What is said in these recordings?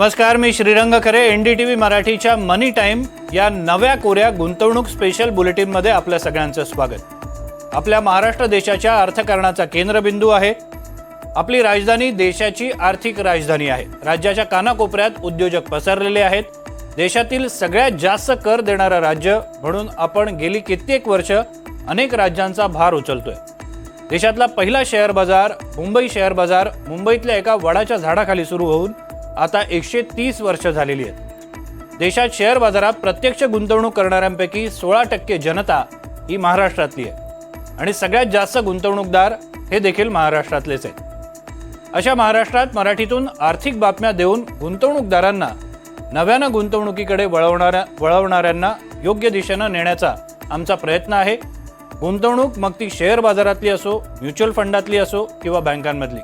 नमस्कार मी श्रीरंग खरे N D T V मराठीच्या मनी टाईम या नव्या कोऱ्या गुंतवणूक स्पेशल बुलेटिनमध्ये आपल्या सगळ्यांचं स्वागत. आपल्या महाराष्ट्र देशाच्या अर्थकारणाचा केंद्रबिंदू आहे. आपली राजधानी देशाची आर्थिक राजधानी आहे. राज्याच्या कानाकोपऱ्यात उद्योजक पसरलेले आहेत. देशातील सगळ्यात जास्त कर देणारं राज्य म्हणून आपण गेली कित्येक वर्ष अनेक राज्यांचा भार उचलतोय. देशातला पहिला शेअर बाजार मुंबई शेअर बाजार मुंबईतल्या एका वडाच्या झाडाखाली सुरू होऊन आता एकशे तीस वर्ष झालेली आहेत. देशात शेअर बाजारात प्रत्यक्ष गुंतवणूक करणाऱ्यांपैकी सोळा टक्के जनता ही महाराष्ट्रातली आहे. आणि सगळ्यात जास्त गुंतवणूकदार हे देखील महाराष्ट्रातलेच आहेत. अशा महाराष्ट्रात मराठीतून आर्थिक बातम्या देऊन गुंतवणूकदारांना नव्यानं गुंतवणुकीकडे वळवणाऱ्या वळवणाऱ्यांना योग्य दिशेनं नेण्याचा आमचा प्रयत्न आहे. गुंतवणूक मग ती शेअर बाजारातली असो म्युच्युअल फंडातली असो किंवा बँकांमधली.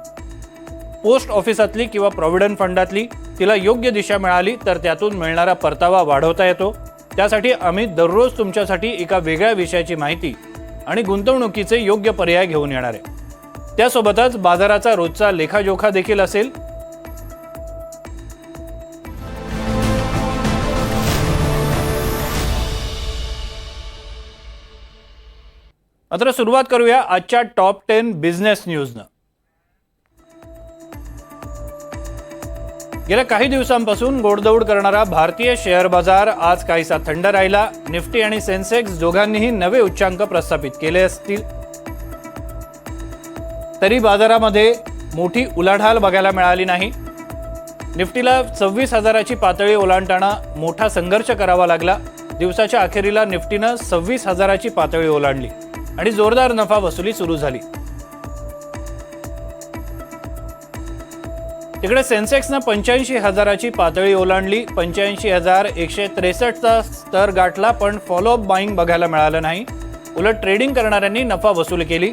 पोस्ट ऑफिसातली किंवा प्रॉव्हिडंट फंडातली तिला योग्य दिशा मिळाली तर त्यातून मिळणारा परतावा वाढवता येतो. त्यासाठी आम्ही दररोज तुमच्यासाठी एका वेगळ्या विषयाची माहिती आणि गुंतवणुकीचे योग्य पर्याय घेऊन येणार आहे. त्यासोबतच बाजाराचा रोजचा लेखाजोखा देखील असेल. मात्र सुरुवात करूया आजच्या टॉप टेन बिझनेस न्यूजनं गेल्या काही दिवसांपासून गोडदौड करणारा भारतीय शेअर बाजार आज काहीसा थंड राहिला. निफ्टी आणि सेन्सेक्स दोघांनीही नवे उच्चांक प्रस्थापित केले असतील. तरी बाजारामध्ये मोठी उलाढाल बघायला मिळाली नाही. निफ्टीला सव्वीस हजाराची पातळी ओलांडताना मोठा संघर्ष करावा लागला. दिवसाच्या अखेरीला निफ्टीनं सव्वीस हजाराची पातळी ओलांडली आणि जोरदार नफा वसुली सुरू झाली. इकडे सेन्सेक्सनं पंच्याऐंशी हजाराची पातळी ओलांडली. पंच्याऐंशी हजार एकशे त्रेसष्टचा स्तर गाठला पण फॉलोअप बाईंग बघायला मिळालं नाही. उलट ट्रेडिंग करणाऱ्यांनी नफा वसूल केली.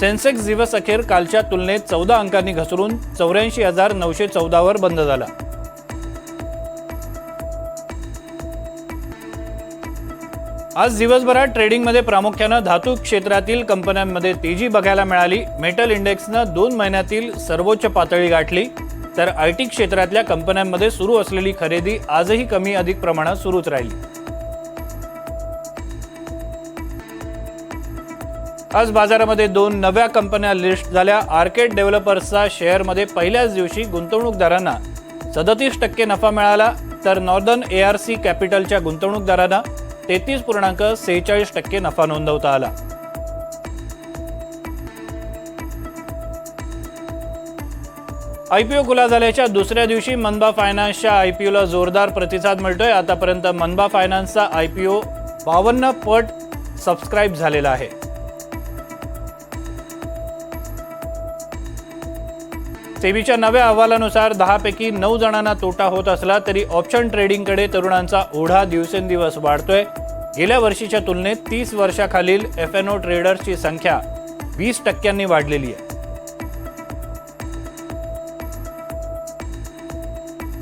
सेन्सेक्स दिवस अखेर कालच्या तुलनेत चौदा अंकांनी घसरून चौऱ्याऐंशी हजार नऊशे चौदावर बंद झाला. आज दिवसभरात ट्रेडिंगमध्ये प्रामुख्यानं धातू क्षेत्रातील कंपन्यांमध्ये तेजी बघायला मिळाली. मेटल इंडेक्सनं दोन महिन्यातील सर्वोच्च पातळी गाठली. तर आय टी क्षेत्रातल्या कंपन्यांमध्ये सुरू असलेली खरेदी आजही कमी अधिक प्रमाणात सुरूच राहिली. आज बाजारामध्ये दोन नव्या कंपन्या लिस्ट झाल्या. आर्केड डेव्हलपर्सचा शेअरमध्ये पहिल्याच दिवशी गुंतवणूकदारांना सदतीस टक्के नफा मिळाला तर नॉर्दर्न ए आर सी कॅपिटलच्या गुंतवणूकदारांना तेहतीस पूर्णांक सेहेचाळीस टक्के नफा नोंदवता आला. आयपीओ खुला झाल्याच्या दुसऱ्या दिवशी मनबा फायनान्सच्या आयपीओला जोरदार प्रतिसाद मिळतोय. आतापर्यंत मनबा फायनान्सचा आयपीओ बावन्न पट सबस्क्राईब झालेला आहे. सेबीच्या नव्या अहवालानुसार दहापैकी नऊ जणांना तोटा होत असला तरी ऑप्शन ट्रेडिंगकडे तरुणांचा ओढा दिवसेंदिवस वाढतोय. गेल्या वर्षीच्या तुलनेत तीस वर्षाखालील एफ एन ओ ट्रेडर्सची संख्या वीस टक्क्यांनी वाढलेली आहे.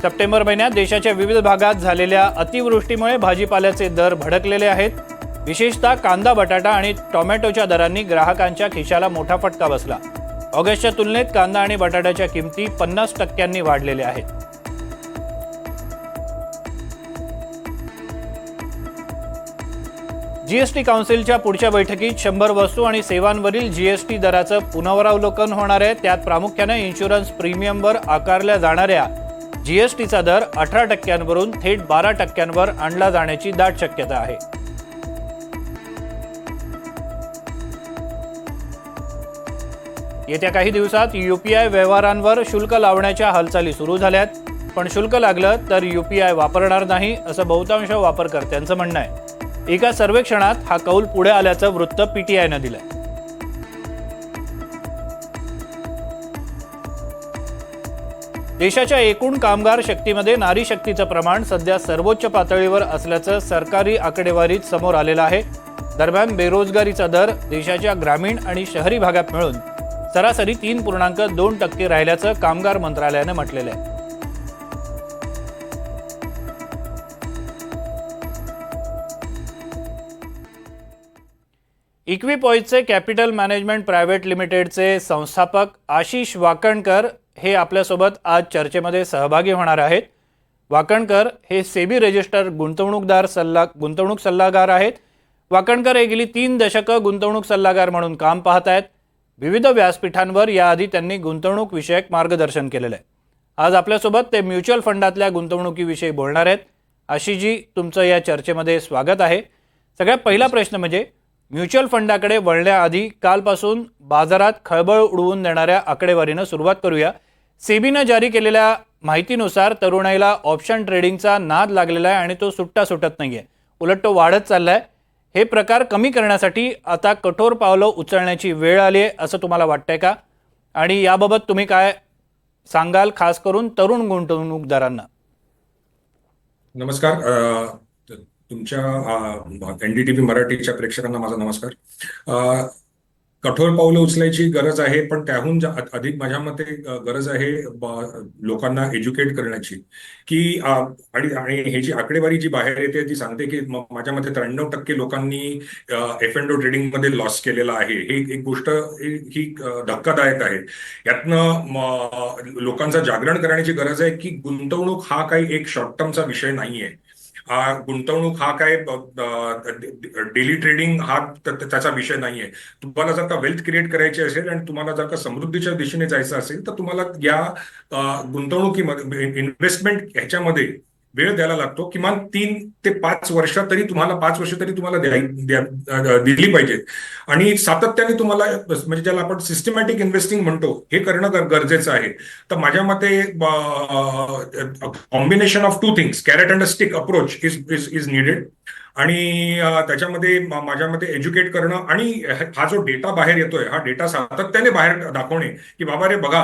सप्टेंबर महिन्यात देशाच्या विविध भागात झालेल्या अतिवृष्टीमुळे भाजीपाल्याचे दर भडकलेले आहेत. विशेषतः कांदा बटाटा आणि टोमॅटोच्या दरांनी ग्राहकांच्या खिशाला मोठा फटका बसला. ऑगस्टच्या तुलनेत कांदा आणि बटाट्याच्या किमती पन्नास टक्क्यांनी वाढलेल्या आहेत. जीएसटी काउन्सिलच्या पुढच्या बैठकीत शंभर वस्तू आणि सेवांवरील जीएसटी दराचं पुनरावलोकन होणार आहे. त्यात प्रामुख्यानं इन्शुरन्स प्रीमियमवर आकारल्या जाणाऱ्या जीएसटीचा दर अठरा टक्क्यांवरून थेट बारा टक्क्यांवर आणला जाण्याची दाट शक्यता आहे. येत्या काही दिवसात युपीआय व्यवहारांवर शुल्क लावण्याच्या हालचाली सुरू झाल्यात. पण शुल्क लागलं तर युपीआय वापरणार नाही असं बहुतांश वापरकर्त्यांचं म्हणणं आहे. एका सर्वेक्षणात हा कौल पुढे आल्याचं वृत्त पीटीआयनं आहे देशाच्या एकूण कामगार शक्तीमध्ये नारी शक्तीचं प्रमाण सध्या सर्वोच्च पातळीवर असल्याचं सरकारी आकडेवारीत समोर आलेलं आहे. दरम्यान बेरोजगारीचा दर देशाच्या ग्रामीण आणि शहरी भागात मिळून सरासरी तीन पूर्णांक दोन टक्के राहिल्याचं कामगार मंत्रालयानं म्हटलेलं आहे. इक्विपॉईजचे कॅपिटल मॅनेजमेंट प्रायव्हेट लिमिटेडचे संस्थापक आशिष वाकणकर हे आपल्यासोबत आज चर्चेमध्ये सहभागी होणार आहेत. वाकणकर हे सेबी रजिस्टर गुंतवणूकदार सल्ला गुंतवणूक सल्लागार आहेत. वाकणकर हे गेली तीन दशकं गुंतवणूक सल्लागार म्हणून काम पाहत आहेत विविध व्यासपीठांवर याआधी त्यांनी गुंतवणूक विषयक मार्गदर्शन केलेलं आहे. आज आपल्यासोबत ते म्युच्युअल फंडातल्या गुंतवणुकीविषयी बोलणार आहेत. आशिषजी तुमचं या चर्चेमध्ये स्वागत आहे. सगळ्यात पहिला प्रश्न म्हणजे म्युच्युअल फंडाकडे वळण्याआधी कालपासून बाजारात खळबळ उडवून देणाऱ्या आकडेवारीनं सुरुवात करूया. सेबीनं जारी केलेल्या माहितीनुसार तरुणाईला ऑप्शन ट्रेडिंगचा नाद लागलेला आहे आणि तो सुट्टा सुटत नाहीये. उलट तो वाढत चाललाय. हे प्रकार कमी करण्यासाठी आता कठोर पावलं उचलण्याची वेळ आली आहे असं तुम्हाला वाटतंय का? आणि याबाबत तुम्ही काय सांगाल खास करून तरुण गुंतवणूकदारांना? नमस्कार. तुमच्या एनडीटीव्ही मराठीच्या प्रेक्षकांना माझा नमस्कार. कठोर पावलं उचलायची गरज आहे पण त्याहून अधिक माझ्या मते गरज आहे लोकांना एज्युकेट करण्याची. की आणि आणि हे जी आकडेवारी जी बाहेर येते ती सांगते की माझ्या मते त्र्याण्णव टक्के लोकांनी एफ डो ट्रेडिंगमध्ये लॉस केलेला आहे. हे एक गोष्ट ही धक्कादायक आहे. यातनं लोकांचं जागरण करण्याची गरज आहे की गुंतवणूक हा काही एक शॉर्ट टर्मचा विषय नाहीये. गुंतवणूक हा काय डेली ट्रेडिंग हा त्याचा विषय नाहीये. तुम्हाला जर का वेल्थ क्रिएट करायची असेल आणि तुम्हाला जर का समृद्धीच्या दिशेने जायचं असेल तर तुम्हाला या गुंतवणुकीमध्ये इन्व्हेस्टमेंट ह्याच्यामध्ये वेळ द्यायला लागतो. किमान तीन ते पाच वर्ष तरी तुम्हाला पाच वर्ष तरी तुम्हाला दिली पाहिजेत आणि सातत्याने तुम्हाला म्हणजे ज्याला आपण सिस्टमॅटिक इन्व्हेस्टिंग म्हणतो हे करणं गरजेचं आहे. तर माझ्या मते combination of two things carrot and stick approach is is is needed आणि त्याच्यामध्ये माझ्या मते एज्युकेट करणं आणि हा जो डेटा बाहेर येतोय हा डेटा सातत्याने बाहेर दाखवणे की बाबा रे बघा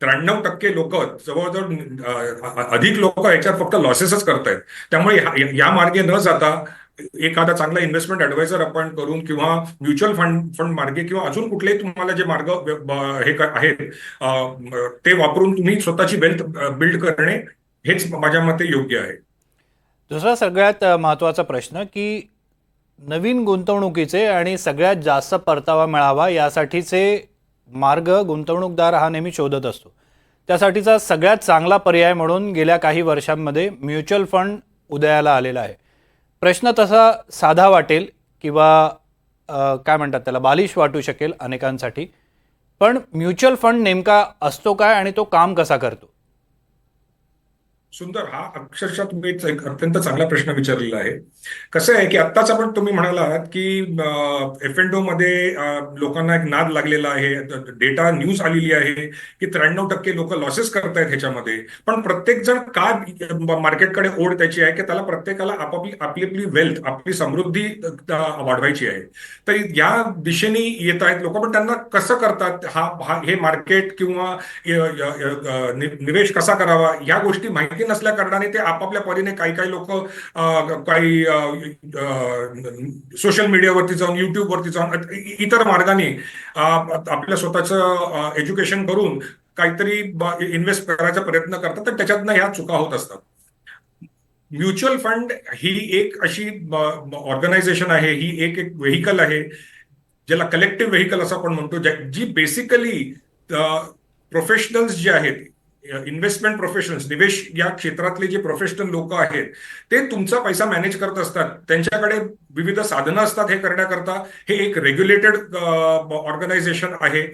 त्र्याण्णव टक्के लोक जवळजवळ अधिक लोक याच्यात फक्त लॉसेसच करतायत. त्यामुळे या मार्गे न जाता एखादा चांगला इन्व्हेस्टमेंट ऍडवायझर आपण करून किंवा म्युच्युअल फंड फंड मार्गे किंवा अजून कुठलेही तुम्हाला जे मार्ग हे आहेत ते वापरून तुम्ही स्वतःची वेल्थ बिल्ड करणे हेच माझ्या मते योग्य आहे. दुसरा सगळ्यात महत्त्वाचा प्रश्न की नवीन गुंतवणुकीचे आणि सगळ्यात जास्त परतावा मिळावा यासाठीचे मार्ग गुंतवणूकदार हा नेहमी शोधत असतो. त्यासाठीचा सगळ्यात चांगला पर्याय म्हणून गेल्या काही वर्षांमध्ये म्युच्युअल फंड उदयाला आलेला आहे. प्रश्न तसा साधा वाटेल किंवा काय म्हणतात त्याला बालिश वाटू शकेल अनेकांसाठी. पण म्युच्युअल फंड नेमका असतो काय आणि तो काम कसा करतो? सुंदर हा अक्षरशः तुम्ही अत्यंत चांगला प्रश्न विचारलेला आहे. कसं आहे की आत्ताच आपण तुम्ही म्हणालात की एफ एनमध्ये लोकांना एक नाद लागलेला आहे डेटा न्यूज आलेली आहे की त्र्याण्णव टक्के लोक लॉसेस करतायत ह्याच्यामध्ये. पण प्रत्येक जण का मार्केटकडे ओढ त्याची आहे की त्याला प्रत्येकाला आपापली आपली आपली वेल्थ आपली समृद्धी वाढवायची आहे. तर या दिशेने येत आहेत लोक पण त्यांना कसं करतात? हा हे मार्केट किंवा निवेश कसा करावा? या गोष्टी माहिती नसल्या कारणाने ते आपापल्या परीने काही काही लोक काही सोशल मीडियावरती जाऊन युट्यूबवरती जाऊन इतर मार्गाने आपल्या स्वतःचं एज्युकेशन करून काहीतरी इन्व्हेस्ट करायचा प्रयत्न करतात तर त्याच्यातनं ह्या चुका होत असतात. म्युच्युअल फंड ही एक अशी ऑर्गनायझेशन आहे ही एक एक व्हेकल आहे ज्याला कलेक्टिव्ह व्हेकल असं आपण म्हणतो जी बेसिकली प्रोफेशनल्स जे आहेत इन्व्हेस्टमेंट प्रोफेशनल्स निवेश या क्षेत्रातले जे प्रोफेशनल लोक आहेत ते तुमचा पैसा मॅनेज करत असतात. त्यांच्याकडे विविध साधनं असतात हे करण्याकरता. हे एक रेग्युलेटेड ऑर्गनायझेशन आहे.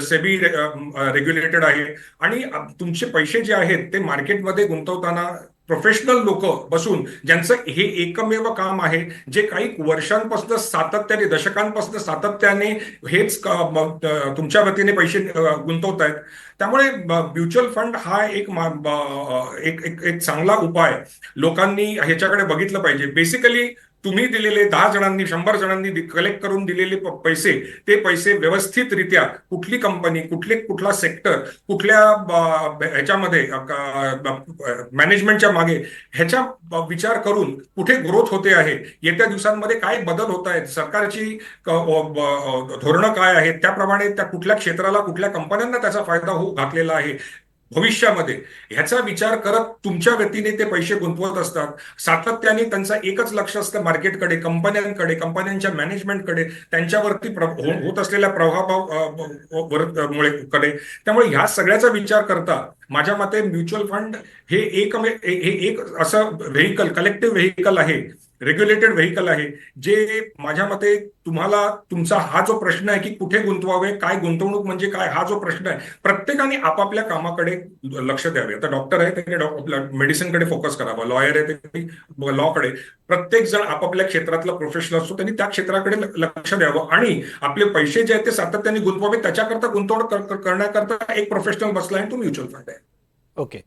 सेबी रेग्युलेटेड आहे. आणि तुमचे पैसे जे आहेत ते मार्केटमध्ये गुंतवताना प्रोफेशनल लोक बसून ज्यांचं हे एकमेव काम आहे जे काही वर्षांपासून सातत्याने दशकांपासून सातत्याने हेच तुमच्या वतीने पैसे गुंतवत गुंतवतायत. त्यामुळे म्युच्युअल फंड हा एक एक एक एक चांगला उपाय. लोकांनी ह्याच्याकडे बघितलं पाहिजे. बेसिकली तुम्ही दिलेले दहा जणांनी शंभर जणांनी कलेक्ट करून दिलेले पैसे ते पैसे व्यवस्थितरित्या कुठली कंपनी कुठली कुठला सेक्टर कुठल्या ह्याच्यामध्ये मॅनेजमेंटच्या मागे ह्याच्या विचार करून कुठे ग्रोथ होते आहे येत्या दिवसांमध्ये काय बदल होत आहेत सरकारची धोरणं काय आहेत त्याप्रमाणे त्या कुठल्या क्षेत्राला कुठल्या कंपन्यांना त्याचा फायदा हो घातलेला आहे भविष्यामध्ये. ह्याचा विचार करत तुमच्या वतीने ते पैसे गुंतवत असतात. सातत्याने त्यांचा एकच लक्ष असतं मार्केटकडे कंपन्यांकडे कंपन्यांच्या मॅनेजमेंटकडे त्यांच्यावरती हो- होत असलेल्या प्रभावामुळे कडे. त्यामुळे ह्या सगळ्याचा विचार करता माझ्या मते म्युच्युअल फंड हे एक हे एक असं व्हेकल कलेक्टिव्ह व्हेकल आहे. रेग्युलेटेड व्हेकल आहे जे माझ्या मते तुम्हाला तुमचा हा जो प्रश्न आहे की कुठे गुंतवावे काय गुंतवणूक म्हणजे काय हा जो प्रश्न आहे प्रत्येकाने आपापल्या कामाकडे लक्ष द्यावे. आता डॉक्टर आहे त्यांनी मेडिसिनकडे फोकस करावा लॉयर आहे त्यांनी लॉकडे प्रत्येक जण आपापल्या क्षेत्रातला प्रोफेशनल असतो त्यांनी त्या क्षेत्राकडे लक्ष द्यावं. आणि आपले पैसे जे आहेत ते सातत्याने गुंतवावे त्याच्याकरता गुंतवणूक करण्याकरता एक प्रोफेशनल बसला आहे तो म्युच्युअल फंड आहे. ओके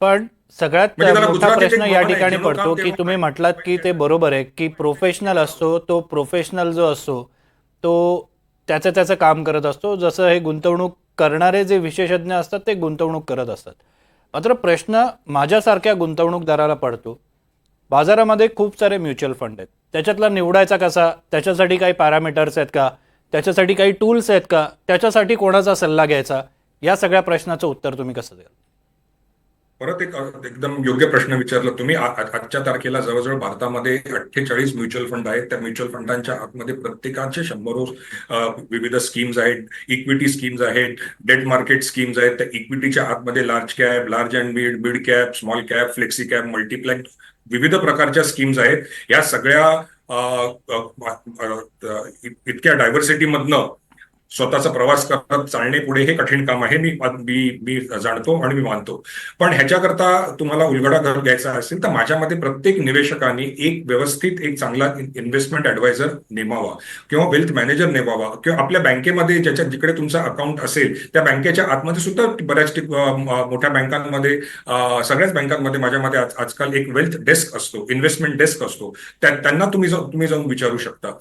पण सगळ्यात म्हणजे मोठा प्रश्न या ठिकाणी पडतो की तुम्ही. म्हटलात की ते बरोबर आहे की प्रोफेशनल असतो तो प्रोफेशनल जो असतो तो त्याचं त्याचं काम करत असतो. जसं हे गुंतवणूक करणारे जे विशेषज्ञ असतात ते गुंतवणूक करत असतात. मात्र प्रश्न माझ्यासारख्या गुंतवणूकदाराला पडतो. बाजारामध्ये खूप सारे म्युच्युअल फंड आहेत. त्याच्यातला निवडायचा कसा? त्याच्यासाठी काही पॅरामीटर्स आहेत का? त्याच्यासाठी काही टूल्स आहेत का? त्याच्यासाठी कोणाचा सल्ला घ्यायचा? या सगळ्या प्रश्नाचं उत्तर तुम्ही कसं द्याल? परत एक एकदम योग्य प्रश्न विचारला तुम्ही. आजच्या तारखेला जवळजवळ भारतामध्ये अठ्ठेचाळीस म्युच्युअल फंड आहेत. त्या म्युच्युअल फंडांच्या आतमध्ये प्रत्येकाचे शंभर विविध स्कीम्स आहेत. इक्विटी स्कीम्स आहेत. डेट मार्केट स्कीम्स आहेत. त्या इक्विटीच्या आतमध्ये large cap large and mid mid cap small cap flexi cap multicap विविध प्रकारच्या स्कीम्स आहेत. या सगळ्या इतक्या डायव्हर्सिटी अ, इतक्या डायव्हर्सिटीमधनं स्वतःचा प्रवास करत चालणे पुढे हे कठीण काम आहे. मी मी मी जाणतो आणि मी मानतो. पण ह्याच्याकरता तुम्हाला उलगडा घर घ्यायचा असेल तर माझ्यामध्ये प्रत्येक निवेशकाने एक व्यवस्थित एक चांगला इन्व्हेस्टमेंट ऍडवायझर नेमावा किंवा वेल्थ मॅनेजर नेमावा किंवा आपल्या बँकेमध्ये ज्याच्या जिकडे तुमचा अकाउंट असेल त्या बँकेच्या आतमध्ये सुद्धा बऱ्याच मोठ्या बँकांमध्ये सगळ्याच बँकांमध्ये माझ्यामध्ये आजकाल एक वेल्थ डेस्क असतो इन्व्हेस्टमेंट डेस्क असतो. त्यांना तुम्ही तुम्ही जाऊन विचारू शकता.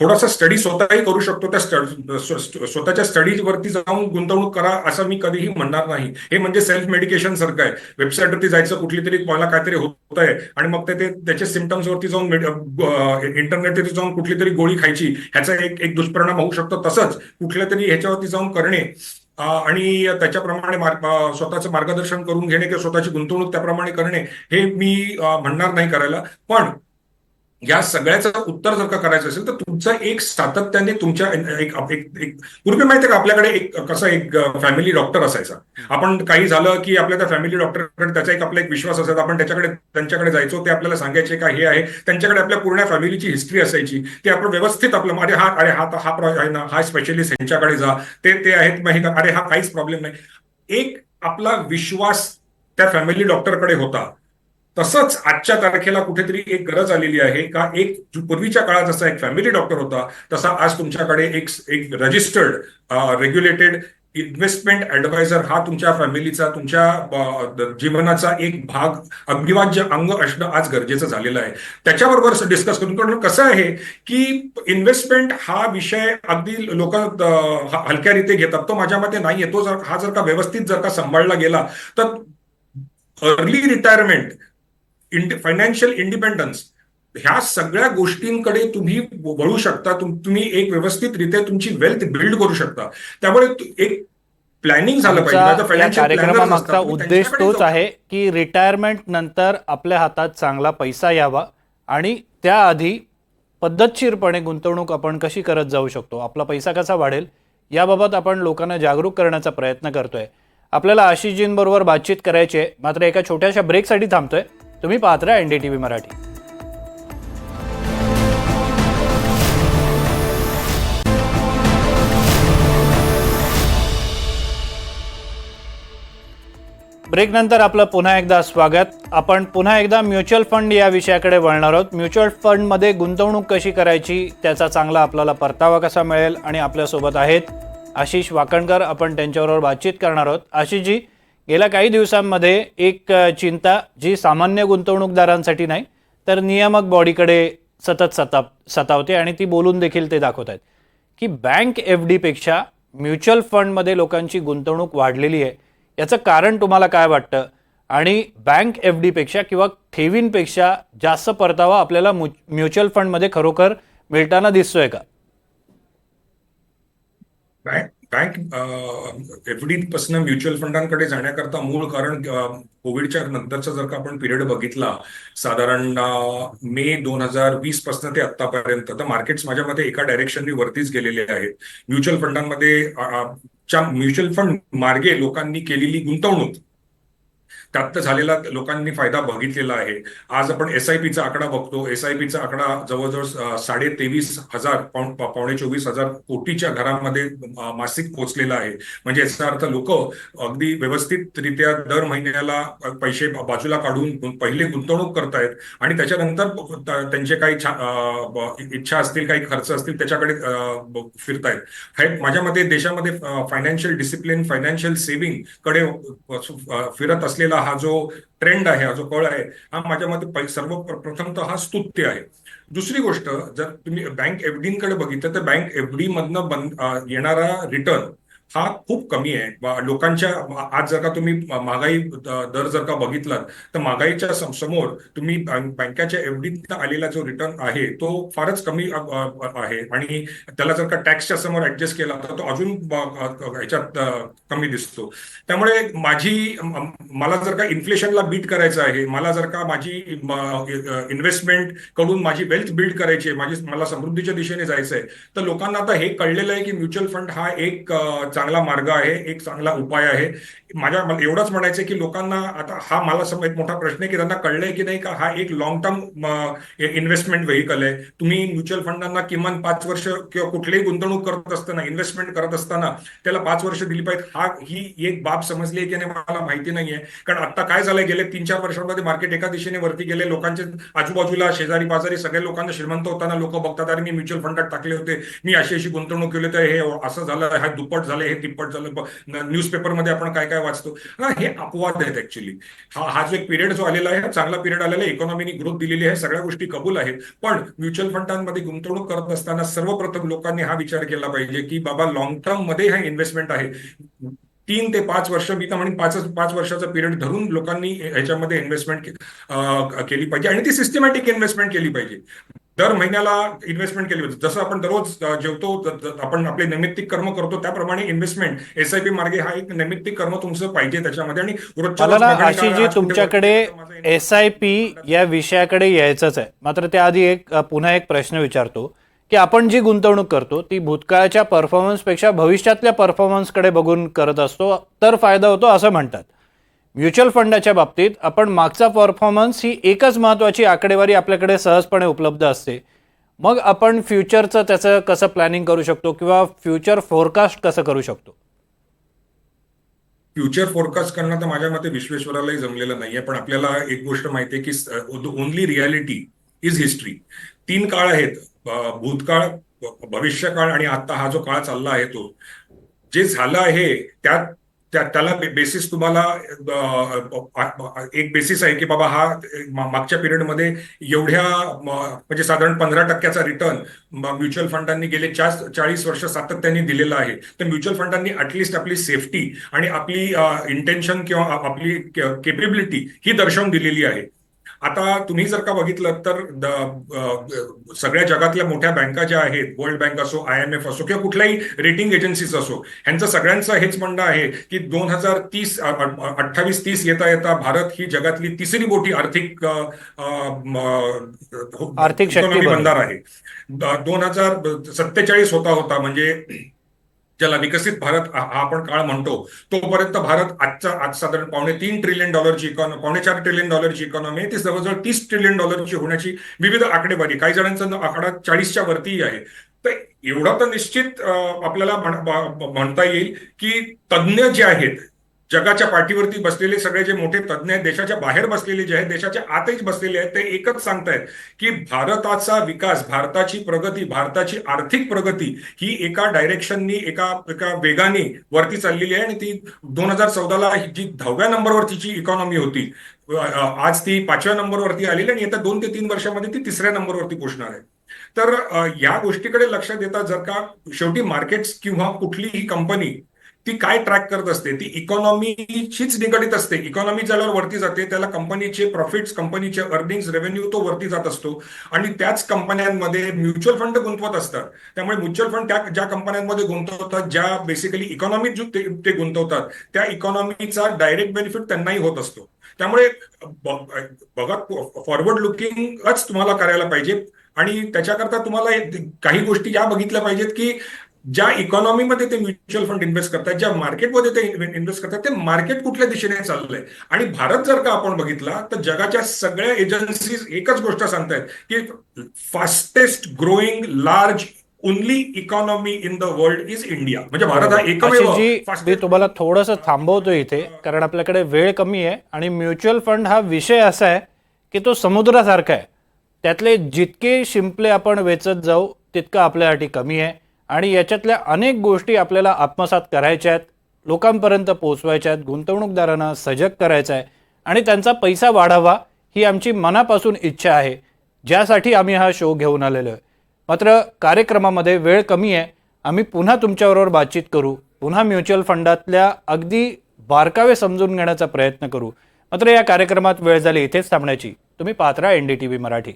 थोडासा स्टडी स्वतःही करू शकतो त्या स्वतःच्या स्टडीवरती जाऊन गुंतवणूक करा असं मी कधीही म्हणणार नाही. हे म्हणजे सेल्फ मेडिकेशन सारखं आहे. वेबसाईटवरती जायचं कुठली तरी मला काहीतरी होत आहे आणि मग ते त्याच्या सिमटम्स वरती जाऊन इंटरनेटवरती जाऊन कुठली तरी गोळी खायची ह्याचा एक एक दुष्परिणाम होऊ शकतो तसंच कुठल्या तरी ह्याच्यावरती जाऊन करणे आणि त्याच्याप्रमाणे स्वतःचं मार्गदर्शन करून घेणे किंवा स्वतःची गुंतवणूक त्याप्रमाणे करणे हे मी म्हणणार नाही करायला. पण या सगळ्याचं उत्तर जर का करायचं असेल तर तुमचं एक सातत्याने तुमच्या एक एक- पूर्वी माहितीये का आपल्याकडे एक कसं एक फॅमिली डॉक्टर असायचा. आपण काही झालं की आपल्या त्या फॅमिली डॉक्टरकडे त्याचा एक आपला एक विश्वास असायचा. आपण त्याच्याकडे त्यांच्याकडे जायचो ते आपल्याला सांगायचे का हे आहे. त्यांच्याकडे आपल्या पूर्ण फॅमिलीची हिस्ट्री असायची. ते आपण व्यवस्थित आपलं अरे हा अरे हा हा आहे ना हा स्पेशलिस्ट ह्यांच्याकडे जा. ते ते आहेत माहिती अरे हा काहीच प्रॉब्लेम नाही. एक आपला विश्वास त्या फॅमिली डॉक्टरकडे होता. तसंच आजच्या तारखेला कुठेतरी एक गरज आलेली आहे का एक पूर्वीच्या काळात जसा एक फॅमिली डॉक्टर होता तसा आज तुमच्याकडे एक एक रजिस्टर्ड रेग्युलेटेड इन्व्हेस्टमेंट ऍडवायझर हा तुमच्या फॅमिलीचा तुमच्या जीवनाचा एक भाग अभिवाज्य अंग असणं आज गरजेचं झालेलं आहे. त्याच्याबरोबर डिस्कस करून कारण कसं आहे की इन्व्हेस्टमेंट हा विषय अगदी लोक हलक्या रीते घेतात. तो माझ्या मते नाहीये. तो जर हा जर का व्यवस्थित जर का सांभाळला गेला तर अर्ली रिटायरमेंट फायनान्शियल इंडिपेंडन्स ह्या सगळ्या गोष्टींकडे तुम्ही वळू शकता तुम- तुम्ही एक व्यवस्थितरित्या तुमची वेल्थ बिल्ड करू शकता. त्यामुळे एक प्लॅनिंग झालं पाहिजे कार्यक्रमामागचा उद्देश तोच. आहे की रिटायरमेंट नंतर आपल्या हातात चांगला पैसा यावा आणि त्याआधी पद्धतशीरपणे गुंतवणूक आपण कशी करत जाऊ शकतो आपला पैसा कसा वाढेल याबाबत आपण लोकांना जागरूक करण्याचा प्रयत्न करतोय. आपल्याला आशिषजींबरोबर बातचीत करायची आहे मात्र एका छोट्याशा ब्रेकसाठी थांबतोय. तुम्ही पाहता N D T V Marathi. Break नंतर आपलं पुन्हा एकदा स्वागत. आपण पुन्हा एकदा म्युच्युअल फंड या विषयाकडे वळणार आहोत. म्युच्युअल फंडमध्ये गुंतवणूक कशी करायची त्याचा चांगला आपल्याला परतावा कसा मिळेल आणि आपल्यासोबत आहेत आशिष वाकणकर. आपण त्यांच्याबरोबर बातचीत करणार आहोत. आशिषजी गेल्या काही दिवसांमध्ये एक चिंता जी सामान्य गुंतवणूकदारांसाठी नाही तर नियामक बॉडीकडे सतत सता सतावते आणि ती बोलून देखील ते दाखवत आहेत की बँक एफ डीपेक्षा म्युच्युअल फंडमध्ये लोकांची गुंतवणूक वाढलेली आहे. याचं कारण तुम्हाला काय वाटतं? आणि बँक एफ डीपेक्षा किंवा ठेवींपेक्षा जास्त परतावा आपल्याला म्यु- म्युच्युअल फंडमध्ये खरोखर मिळताना दिसतोय का? बँक एफडी पासून म्युच्युअल फंडांकडे जाण्याकरता मूळ कारण कोविडच्या नंतरचा जर का आपण पिरियड बघितला साधारण मे दोन हजार वीसपासून ते आतापर्यंत तर मार्केट्स माझ्या मते एका डायरेक्शननी वरतीच गेलेले आहेत. म्युच्युअल फंडांमध्ये च्या म्युच्युअल फंड मार्गे लोकांनी केलेली गुंतवणूक त्यात झालेला लोकांनी फायदा बघितलेला आहे. आज आपण एस आकडा बघतो. एस आकडा जवळजवळ साडे तेवीस हजार पावणे चोवीस हजार कोटीच्या घरामध्ये मासिक पोहोचलेला आहे. म्हणजे याचा अर्थ लोक अगदी व्यवस्थितरित्या दर महिन्याला पैसे बाजूला काढून पहिले गुंतवणूक करतायत आणि त्याच्यानंतर त्यांचे काही छा- इच्छा असतील काही खर्च असतील त्याच्याकडे फिरतायत. हे माझ्या मते देशामध्ये फायनान्शियल डिसिप्लिन फायनान्शियल सेव्हिंगकडे फिरत असलेला हा जो ट्रेंड आहे हा जो कळ आहे हा माझ्या मते सर्व प्रथमतः हा स्तुत्य आहे. दुसरी गोष्ट जर तुम्ही बँक एफडीकडे बघितलं तर बँक एफडी मधनं बंद येणारा रिटर्न हा खूप कमी आहे. लोकांच्या आज जर का तुम्ही महागाई दर जर का बघितलात तर महागाईच्या समोर तुम्ही बँक- बँकेच्या एफडीत आलेला जो रिटर्न आहे तो फारच कमी आहे. आणि त्याला जर का टॅक्सच्या समोर ऍडजस्ट केला तर तो अजून ह्याच्यात कमी दिसतो. त्यामुळे माझी मला जर का इन्फ्लेशनला बीट करायचं आहे मला जर का माझी इन्व्हेस्टमेंटकडून माझी वेल्थ बिल्ड करायची आहे माझी मला समृद्धीच्या दिशेने जायचं आहे तर लोकांना आता हे कळलेलं आहे की म्युच्युअल फंड हा एक चांगला मार्ग आहे एक चांगला उपाय आहे. माझ्या मला एवढंच म्हणायचं की लोकांना आता हा मला समज एक मोठा प्रश्न आहे की त्यांना कळलंय की नाही का हा एक लॉंग टर्म इन्व्हेस्टमेंट व्हेकल आहे. तुम्ही म्युच्युअल फंडांना किमान पाच वर्ष किंवा कुठलीही गुंतवणूक करत असताना इन्व्हेस्टमेंट करत असताना त्याला पाच वर्ष दिली पाहिजे हा ही एक बाब समजली आहे की नाही मला माहिती नाहीये. कारण आता काय झालंय गेले तीन चार वर्षांमध्ये मार्केट एका दिशेने वरती गेले. लोकांचे आजूबाजूला शेजारी पाजारी सगळ्या लोकांना श्रीमंत होताना लोक बघतात. अरे मी म्युच्युअल फंडात टाकले होते. मी अशी अशी गुंतवणूक केली तर हे असं झालं हा दुप्पट झालं हे तिप्पट झालं. न्यूजपेपरमध्ये आपण काय काय वाचतो? हा हे अपवाद आहेत ऍक्च्युली हा हा जो एक पिरियड जो आलेला आहे चांगला पिरियड आलेला आहे इकॉनॉमीनी ग्रोथ दिलेली आहे सगळ्या गोष्टी कबूल आहेत. पण म्युच्युअल फंडांमध्ये गुंतवणूक करत असताना सर्वप्रथम लोकांनी हा विचार केला पाहिजे की बाबा लॉंग टर्ममध्ये हा इन्व्हेस्टमेंट आहे. तीन ते पाच वर्ष मी तर म्हणेन पाच पाच वर्षाचा पिरियड धरून लोकांनी ह्याच्यामध्ये इन्व्हेस्टमेंट केली पाहिजे. आणि ती सिस्टमॅटिक इन्व्हेस्टमेंट केली पाहिजे. दर महिन्याला इन्व्हेस्टमेंट केली पाहिजे जसं आपण दररोज जेवतो ज- ज- आपण आपले नैमित्तिक कर्म करतो त्याप्रमाणे इन्व्हेस्टमेंट एस आय पी मार्गे हा एक नैमित्तिक कर्म तुमचं पाहिजे त्याच्यामध्ये आणि कुठे तुमच्याकडे वरती गेलं, माझं एस आय पी या विषयाकडे यायचंच आहे. मात्र त्याआधी एक पुन्हा एक प्रश्न विचारतो की आपण जी गुंतवणूक करतो ती भूतकाळाच्या परफॉर्मन्सपेक्षा भविष्यातल्या परफॉर्मन्सकडे बघून करत असतो तर फायदा होतो असं म्हणतात. म्युच्युअल फंडाच्या बाबतीत आपण मागचा परफॉर्मन्स ही एकच महत्त्वाची आकडेवारी आपल्याकडे सहजपणे उपलब्ध असते. मग आपण फ्युचरचं त्याचं कसं प्लॅनिंग करू शकतो किंवा फ्युचर फोरकास्ट कसं करू शकतो? फ्युचर फोरकास्ट करणं तर माझ्या मते विश्वेश्वरालाही जमलेलं नाहीये पण आपल्याला एक गोष्ट माहिती आहे की ओनली रियालिटी इज हिस्ट्री. तीन काळ आहेत भूतकाळ भविष्यकाळ आणि आता हा जो काळ चालला आहे तो. जे झालं आहे त्यात त्याला बेसिस तुम्हाला एक बेसिस आहे की बाबा हा मागच्या पिरियडमध्ये एवढ्या म्हणजे साधारण पंधरा टक्क्याचा रिटर्न म्युच्युअल फंडांनी गेले चार चाळीस वर्ष सातत्याने दिलेला आहे. तर म्युच्युअल फंडांनी अटलिस्ट आपली सेफ्टी आणि आपली इंटेन्शन किंवा आपली केपेबिलिटी ही दर्शवून दिलेली आहे. आता तुम्ही जर का बघितलं तर सगळ्या जगातल्या मोठ्या बँका ज्या आहेत वर्ल्ड बँक असो आय एम एफ असो किंवा कुठल्याही रेटिंग एजन्सीज असो ह्यांचं सगळ्यांचं हेच म्हणणं आहे की दोन हजार तीस अठ्ठावीस तीस येता येता भारत ही जगातली तिसरी मोठी आर्थिक हो- आर्थिक. बनणार आहे दोन हजार सत्तेचाळीस होता होता म्हणजे ज्याला विकसित भारत हा आपण काळ म्हणतो तोपर्यंत भारत आजचा आज साधारण पावणे तीन ट्रिलियन डॉलरची इकॉनॉमी पावणे चार ट्रिलियन डॉलरची इकॉनॉमी आहे. ती जवळजवळ तीस ट्रिलियन डॉलरची होण्याची विविध आकडेवारी काही जणांचा आकडा चाळीसच्या वरतीही आहे. तर एवढं तर निश्चित आपल्याला म्हणता येईल की तज्ज्ञ जे आहेत जगाच्या पाठीवरती बसलेले सगळे जे मोठे तज्ज्ञ आहेत देशाच्या बाहेर बसलेले जे आहेत देशाच्या आतही बसलेले आहेत ते एकच सांगतायत की भारताचा विकास भारताची प्रगती भारताची आर्थिक प्रगती ही एका डायरेक्शननी एका एका वेगाने वरती चाललेली आहे आणि ती दोन हजार चौदाला जी दहाव्या नंबरवरची जी इकॉनॉमी होती आज ती पाचव्या नंबरवरती आलेली आणि येत्या दोन ते तीन वर्षामध्ये ती तिसऱ्या नंबरवरती पोहोचणार आहे. तर या गोष्टीकडे लक्ष देता जर का शेवटी मार्केट्स किंवा कुठलीही कंपनी ती काय ट्रॅक करत असते? ती इकॉनॉमीशीच निगडीत असते. इकॉनॉमी ज्याला वरती जाते त्याला कंपनीचे प्रॉफिट्स कंपनीचे अर्निंग्स रेव्हेन्यू तो वरती जात असतो. आणि त्याच कंपन्यांमध्ये म्युच्युअल फंड गुंतवत असतात. त्यामुळे म्युच्युअल फंड त्या ज्या कंपन्यांमध्ये गुंतवतात ज्या बेसिकली इकॉनॉमीत ते ते गुंतवतात त्या इकॉनॉमीचा डायरेक्ट बेनिफिट त्यांनाही होत असतो. त्यामुळे बघा फॉरवर्ड लुकिंगच तुम्हाला करायला पाहिजे. आणि त्याच्याकरता तुम्हाला काही गोष्टी या बघितल्या पाहिजेत की ज्या इकॉनॉमीमध्ये ते म्युच्युअल फंड इन्व्हेस्ट करतात ज्या मार्केटमध्ये ते इन्व्हेस्ट करतात ते मार्केट कुठल्या दिशेने चाललंय? आणि भारत जर का आपण बघितला तर जगाच्या सगळ्या एजन्सीज एकच गोष्ट सांगतायत की fastest growing large only economy in the world is India म्हणजे भारत हा एकमेव तुम्हाला थोडंसं थांबवतो इथे कारण आपल्याकडे वेळ कमी आहे आणि म्युच्युअल फंड हा विषय असा आहे की तो समुद्रासारखा आहे. त्यातले जितके शिंपले आपण वेचत जाऊ तितकं आपल्यासाठी कमी आहे. आणि याच्यातल्या अनेक गोष्टी आपल्याला आत्मसात करायच्या आहेत लोकांपर्यंत पोचवायच्या आहेत गुंतवणूकदारांना सजग करायचं आहे आणि त्यांचा पैसा वाढावा ही आमची मनापासून इच्छा आहे ज्यासाठी आम्ही हा शो घेऊन आलेलो आहे. मात्र कार्यक्रमामध्ये वेळ कमी आहे आम्ही पुन्हा तुमच्याबरोबर बातचीत करू पुन्हा म्युच्युअल फंडातल्या अगदी बारकावे समजून घेण्याचा प्रयत्न करू. मात्र या कार्यक्रमात वेळ झाली इथेच थांबण्याची. तुम्ही Patra N D T V Marathi.